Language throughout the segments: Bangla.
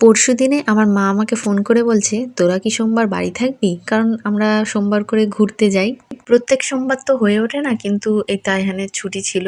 পরশু দিনে আমার মা আমাকে ফোন করে বলছে, তোরা কি সোমবার বাড়ি থাকবি? কারণ আমরা সোমবার করে ঘুরতে যাই। প্রত্যেক সোমবার তো হয়ে ওঠে না, কিন্তু এই তাইহানের ছুটি ছিল।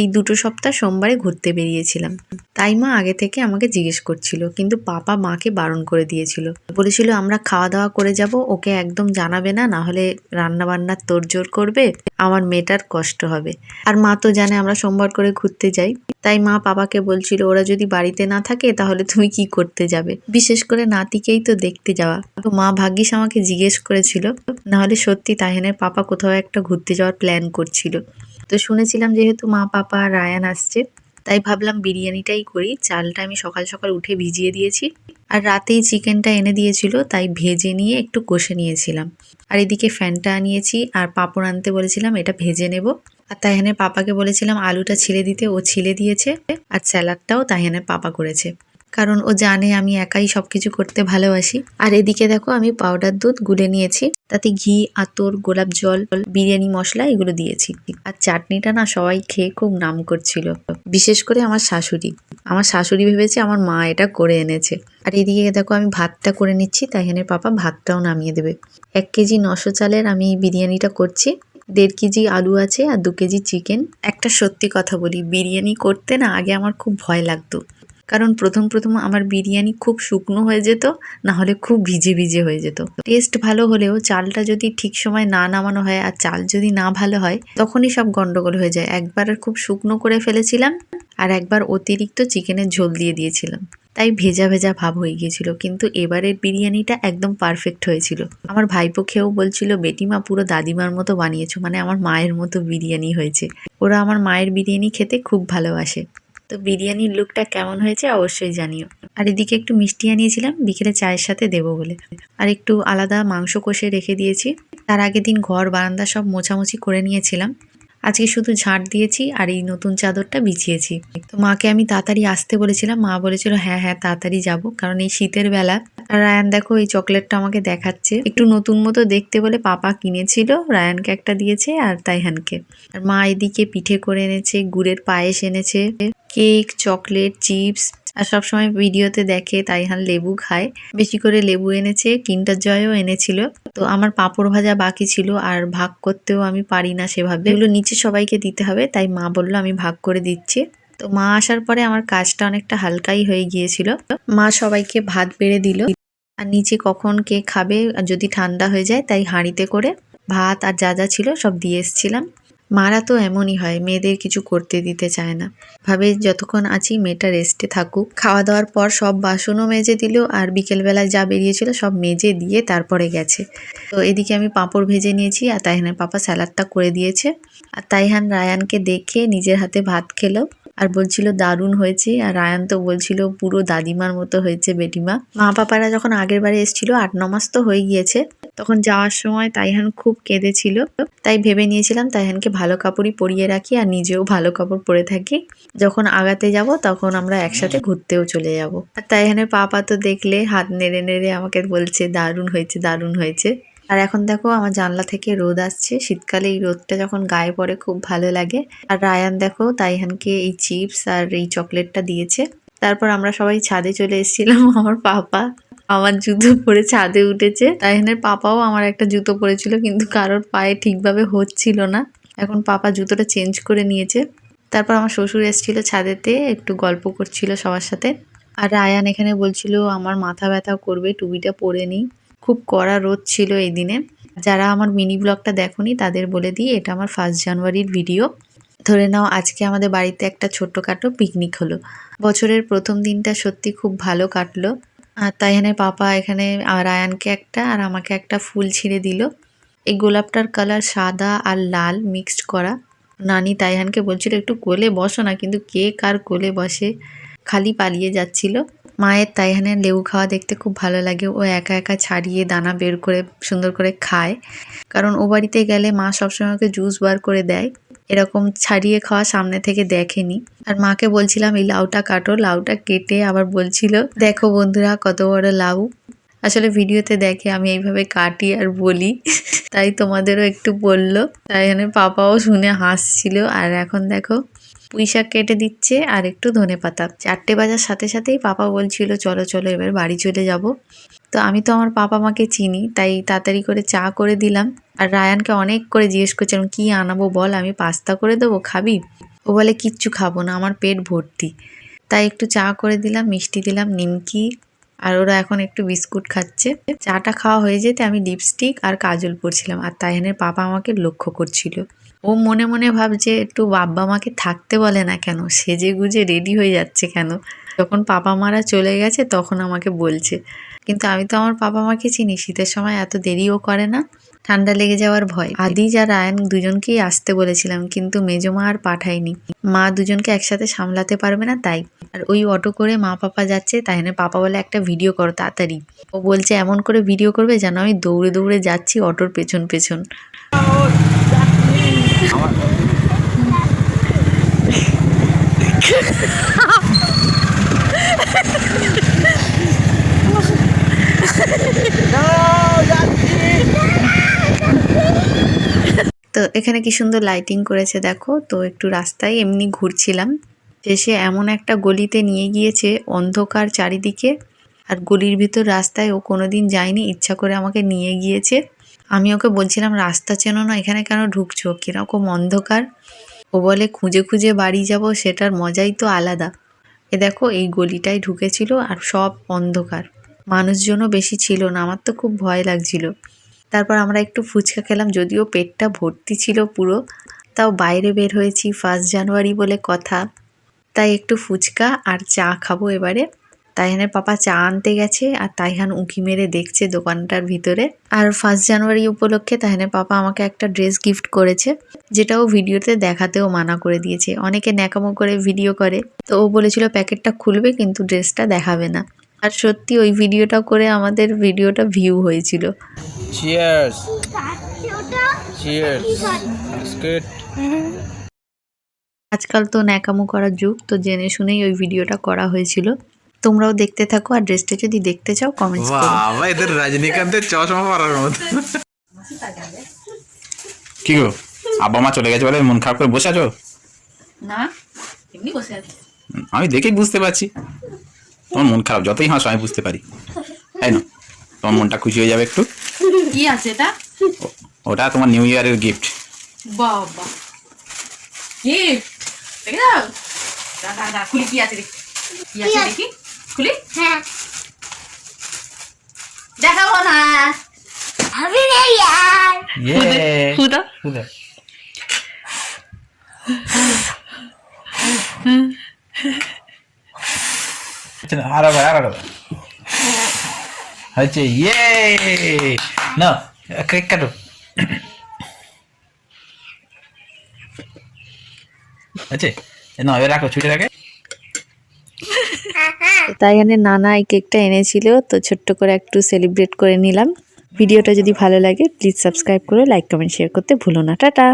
এই দুটো সপ্তাহ সোমবারে ঘুরতে বেরিয়েছিলাম। তাই মা আগে থেকে আমাকে জিজ্ঞেস করছিল, কিন্তু পাপা মাকে বারণ করে দিয়েছিল। বলেছিল, আমরা খাওয়া দাওয়া করে যাব, ওকে একদম জানাবে না না হলে রান্না বান্নার তোড়জোড় করবে, আমার মেয়েটার কষ্ট হবে। আর মা তো জানে আমরা সোমবার করে ঘুরতে যাই। তাই মা পাপাকে বলছিল, ওরা যদি বাড়িতে না থাকে, তাহলে তুমি কি করতে যাবে? বিশেষ করে নাতিকেই তো দেখতে যাওয়া। মা ভাগ্যিস আমাকে জিজ্ঞেস করেছিল নাহলে সত্যি তাহেনের পাপা কোথাও একটা ঘুরতে যাওয়ার প্ল্যান করছিল। তো শুনেছিলাম যেহেতু মা, পাপা আর রায়ান আসছে, তাই ভাবলাম বিরিয়ানিটাই করি। চালটা আমি সকাল সকাল উঠে ভিজিয়ে দিয়েছি। আর রাতেই চিকেনটা এনে দিয়েছিল, তাই ভেজে নিয়ে একটু কষে নিয়েছিলাম। আর এদিকে ফ্যানটা আনিয়েছি, আর পাঁপড় আনতে বলেছিলাম, এটা ভেজে নেব। আর তাহেনের পাপাকে বলেছিলাম, আলুটা ছিলে দিতে। ও ছিলে দিয়েছে, আর স্যালাডটাও তাহেনের পাপা করেছে। কারণ ও জানে আমি একাই সবকিছু করতে ভালোবাসি। আর এদিকে দেখো আমি পাউডার দুধ গুলে নিয়েছি। তাতে ঘি, আতর, গোলাপ জল, বিরিয়ানি, মশলা এগুলো দিয়েছি। আর চাটনিটা না সবাই খেয়ে খুব নাম করছিল। বিশেষ করে আমার শাশুড়ি। আমার শাশুড়ি ভেবেছে আমার মা এটা করে এনেছে। আর এদিকে দেখো আমি ভাতটা করে নিচ্ছি তাইহানের পাপা ভাতটাও নামিয়ে দেবে। এক কেজি নশো চালের আমি বিরিয়ানিটা করছি। দেড় কেজি আলু আছে আর দু কেজি চিকেন একটা সত্যি কথা বলি, বিরিয়ানি করতে না আগে আমার খুব ভয় লাগতো। কারণ প্রথম প্রথম আমার বিরিয়ানি খুব শুকনো হয়ে যেত না হলে খুব ভিজে ভিজে হয়ে যেত। টেস্ট ভালো হলেও চালটা যদি ঠিক সময় না নামানো হয় আর চাল যদি না ভালো হয়, তখনই সব গন্ডগোল হয়ে যায়। একবার খুব শুকনো করে ফেলেছিলাম আর একবার অতিরিক্ত চিকেনের ঝোল দিয়ে দিয়েছিলাম। তাই ভেজা ভেজা ভাব হয়ে গিয়েছিল, কিন্তু এবারের বিরিয়ানিটা একদম পারফেক্ট হয়েছিল। আমার ভাইপো খেয়েও বলছিল, বেটিমা, পুরো দাদিমার মতো বানিয়েছো মানে আমার মায়ের মতো বিরিয়ানি হয়েছে। ওরা আমার মায়ের বিরিয়ানি খেতে খুব ভালোবাসে। তো বিরিয়ানির লুকটা কেমন হয়েছে অবশ্যই জানিও। আর এদিকে একটু মিষ্টি আনিয়েছিলাম, বিকেলে চায়ের সাথে দেবো বলে। আর একটু আলাদা মাংস কষে রেখে দিয়েছি। তার আগের দিন ঘর, বারান্দা সব মোছামুছি করে নিয়েছিলাম। আজকে শুধু ঝাঁট দিয়েছি আর এই নতুন চাদরটা বিছিয়েছি। তো মাকে আমি তাড়াতাড়ি আসতে বলেছিলাম, মা বলেছিল হ্যাঁ হ্যাঁ তাড়াতাড়ি যাব। কারণ এই শীতের বেলা আর রায়ান দেখো এই চকলেটটা আমাকে দেখাচ্ছে। একটু নতুন মতো দেখতে বলে পাপা কিনেছিল, রায়ানকে একটা দিয়েছে আর তাইহানকে। আর মা এদিকে পিঠে করে এনেছে, গুড়ের পায়েস এনেছে, কেক, চকলেট, চিপস আর সবসময় ভিডিওতে দেখে তাইহান লেবু খায়। বেশি করে লেবু এনেছে কিন্টার জয়ও এনেছিল। তো আমার পাঁপড় ভাজা বাকি ছিল আর ভাগ করতেও আমি পারি না সেভাবে। এগুলো নিচে সবাইকে দিতে হবে, তাই মা বলল আমি ভাগ করে দিচ্ছি। তো মা আসার পরে আমার কাজটা অনেকটা হালকাই হয়ে গিয়েছিল। মা সবাইকে ভাত বেড়ে দিল। আর নিচে কখন কে খাবে যদি ঠান্ডা হয়ে যায় তাই হাঁড়িতে করে ভাত আর যা যা ছিল সব দিয়ে এসছিলাম। মারা তো এমনই হয়, মেয়েদের কিছু করতে দিতে চায় না। ভাবে যতক্ষণ আছি মেয়েটা রেস্টে থাকুক। খাওয়া দাওয়ার পর সব বাসনও মেজে দিল আর বিকেলবেলায় যা বেরিয়েছিল সব মেজে দিয়ে তারপরে গেছে। তো এদিকে আমি পাঁপড় ভেজে নিয়েছি আর তাইহানের পাপা স্যালাডটা করে দিয়েছে। আর তাইহান রায়ানকে দেখে নিজের হাতে ভাত খেলো। আর বলছিল, দারুণ হয়েছে। আর রায়ান তো বলছিল, পুরো দাদিমার মতো হয়েছে বেটিমা। মা পাপারা যখন আগের বারে এসেছিল, আট, ন মাস তো হয়ে গিয়েছে, তখন যাওয়ার সময় তাইহান খুব কেঁদেছিল। তাই ভেবে নিয়েছিলাম তাইহানকে ভালো কাপড়ই পরিয়ে রাখি আর নিজেও ভালো কাপড় পরে থাকি। যখন আগাতে যাব, তখন আমরা একসাথে ঘুরতেও চলে যাব। আর তাইহানের পাপা তো দেখলে, হাত নেড়ে নেড়ে আমাকে বলছে, দারুণ হয়েছে দারুণ হয়েছে। আর এখন দেখো আমার জানলা থেকে রোদ আসছে। শীতকালে এই রোদটা যখন গায়ে পড়ে খুব ভালো লাগে। আর রায়ান দেখো তাইহানকে এই চিপস আর এই চকলেটটা দিয়েছে। তারপর আমরা সবাই ছাদে চলে এসেছিলাম আমার পাপা। আমার জুতো পরে ছাদে উঠেছে। তাইহানের পাপাও আমার একটা জুতো পরেছিল, কিন্তু কারোর পায়ে ঠিকভাবে হচ্ছিল না। এখন পাপা জুতোটা চেঞ্জ করে নিয়েছে। তারপর আমার শ্বশুর এসেছিল ছাদেতে, একটু গল্প করছিল সবার সাথে। আর রায়ান এখানে বলছিল, আমার মাথা ব্যথা করবে, টুপিটা পরে নিই। খুব কড়া রোদ ছিল এই দিনে। যারা আমার মিনি ব্লগটা দেখোনি, তাদের বলে দিই, এটা আমার ফার্স্ট জানুয়ারির ভিডিও। ধরে নাও, আজকে আমাদের বাড়িতে একটা ছোট্টখাটো পিকনিক হলো। বছরের প্রথম দিনটা সত্যি খুব ভালো কাটলো। আর তাই তাইহানের পাপা, এখানে রায়ানকে একটা, আর আমাকে একটা ফুল ছিঁড়ে দিল। এই গোলাপটার কালার সাদা আর লাল মিক্সড করা। নানি তাইহানকে বলছিল, একটু কোলে বসো না, কিন্তু কে কার কোলে বসে? খালি পালিয়ে যাচ্ছিল। মায়ের তাইহানের লেবু খাওয়া দেখতে খুব ভালো লাগে। ও একা একা ছাড়িয়ে দানা বের করে, সুন্দর করে খায়। কারণ ও বাড়িতে গেলে মা সবসময় ওকে জুস বার করে দেয়। এরকম ছাড়িয়ে খাওয়া সামনে থেকে দেখেনি। আর মাকে বলছিলাম, এই লাউটা কাটো, লাউটা কেটে আবার বলছিল, দেখো বন্ধুরা কত বড় লাউ। আসলে ভিডিওতে দেখে আমি এইভাবে কাটি আর বলি। তাই তোমাদেরও একটু বলল। তাই এখানে পাপাও শুনে হাসছিল। আর এখন দেখো পুঁই শাক কেটে দিচ্ছে আর একটু ধনে পাতা। চারটে বাজার সাথে সাথেই পাপা বলছিল, চলো চলো, এবার বাড়ি চলে যাব। তো আমি তো আমার পাপা মাকে চিনি, তাই তাড়াতাড়ি করে চা করে দিলাম। আর রায়ানকে অনেক করে জিজ্ঞেস করছিলাম, কি আনাবো বল, আমি পাস্তা করে দেবো, খাবি? ও বলে, কিচ্ছু খাব না, আমার পেট ভর্তি। তাই একটু চা করে দিলাম, মিষ্টি দিলাম, নিমকি, আর ওরা এখন একটু বিস্কুট খাচ্ছে। চাটা খাওয়া হয়ে যেতে আমি লিপস্টিক আর কাজল পরছিলাম, আর তাইহানের পাপা আমাকে লক্ষ্য করছিল। ও মনে মনে ভাবছে, একটু বাব্বা মাকে থাকতে বলে না কেন? সেজে গুজে রেডি হয়ে যাচ্ছে কেন? যখন পাপা মারা চলে গেছে, তখন আমাকে বলছে, কিন্তু আমি তো আমার পাপা মাকে চিনি, শীতের সময় এত দেরিও করে না। ঠান্ডা লেগে যাওয়ার ভয়। আদিজ আর আয়ন দুজনকেই আসতে বলেছিলাম, কিন্তু মেজমা আর পাঠায়নি। মা দুজনকে একসাথে সামলাতে পারবে না তাই। আর ওই অটো করে মা পাপা যাচ্ছে, তাই না? পাপা বলে, একটা ভিডিও করো তাড়াতাড়ি। ও বলছে, এমন করে ভিডিও করবে যেন আমি দৌড়ে দৌড়ে যাচ্ছি অটোর পেছন পেছন। তো এখানে কি সুন্দর লাইটিং করেছে দেখো। তো একটু রাস্তায় এমনি ঘুরছিলাম। শেষে এমন একটা গলিতে নিয়ে গিয়েছে অন্ধকার চারিদিকে। আর গলির ভিতর রাস্তায় ও কোনোদিন যায়নি, ইচ্ছা করে আমাকে নিয়ে গিয়েছে। আমি ওকে বলছিলাম, রাস্তা চেনো না, এখানে কেন ঢুকছো? কীরকম অন্ধকার। ও বলে, খুঁজে খুঁজে বাড়ি যাব, সেটার মজাই তো আলাদা। এ দেখো, এই গলিটায় ঢুকেছিল আর সব অন্ধকার। মানুষজনও বেশি ছিল না, আমার তো খুব ভয় লাগছিল। তারপর আমরা একটু ফুচকা খেলাম, যদিও পেটটা ভর্তি ছিল পুরো। তাও বাইরে বের হয়েছি ফার্স্ট জানুয়ারি বলে কথা। তাই একটু ফুচকা আর চা খাব এবারে। তাইহানের পাপা চা আনতে গেছে আর তাইহান উঁকি মেরে দেখছে দোকানটার ভিতরে। আর ফার্স্ট জানুয়ারি উপলক্ষে তাইহানের পাপা আমাকে একটা ড্রেস গিফট করেছে যেটাও ভিডিওতে দেখাতেও মানা করে দিয়েছে। অনেকে ন্যাকামো করে ভিডিও করে। তো ও বলেছিল প্যাকেটটা খুলবে কিন্তু ড্রেসটা দেখাবে না। আর সত্যি ওই ভিডিওটা করে আমাদের ভিডিওটা ভিউ হয়েছিল। Cheers. Cheers. That's আজকাল তো ন্যাকামো করার যুগ তো জেনে শুনেই ওই ভিডিওটা করা হয়েছিল। তোমরাও দেখতে থাকো আর ড্রেসটা যদি দেখতে চাও কমেন্টস করো। বাবা এদের রজনীকান্তের চশমা পরার মতো। কি গো আব্বা মা চলে গেছে বলে মন খারাপ করে বসে আছো? না এমনি বসে আছি। আমি দেখেই বুঝতে পারছি। তোমার মন খারাপ যতই হাসো আমি বুঝতে পারি। তাই না? তোমার মনটা খুশি হয়ে যাবে একটু। কি আছে এটা? ওটা তোমার নিউ ইয়ারের গিফট বাবা গিফট দেখে দাও। দাঁড়া দাঁড়া দাঁড়া খুলি কি আছে দেখি। কি আছে? দেখি। খুলি হ্যাঁ। দেখাবো না। হবে না খুদা আরও ভাই আরও হচ্ছে ইয়ে। না কেক কাটো। আছে না এবার রাখো ছুটে রাখে। তাই এখানে নানা এই কেকটা এনেছিল, তো ছোট্ট করে একটু সেলিব্রেট করে নিলাম। ভিডিওটা যদি ভালো লাগে প্লিজ সাবস্ক্রাইব করে লাইক কমেন্ট শেয়ার করতে ভুলো না। টাটা!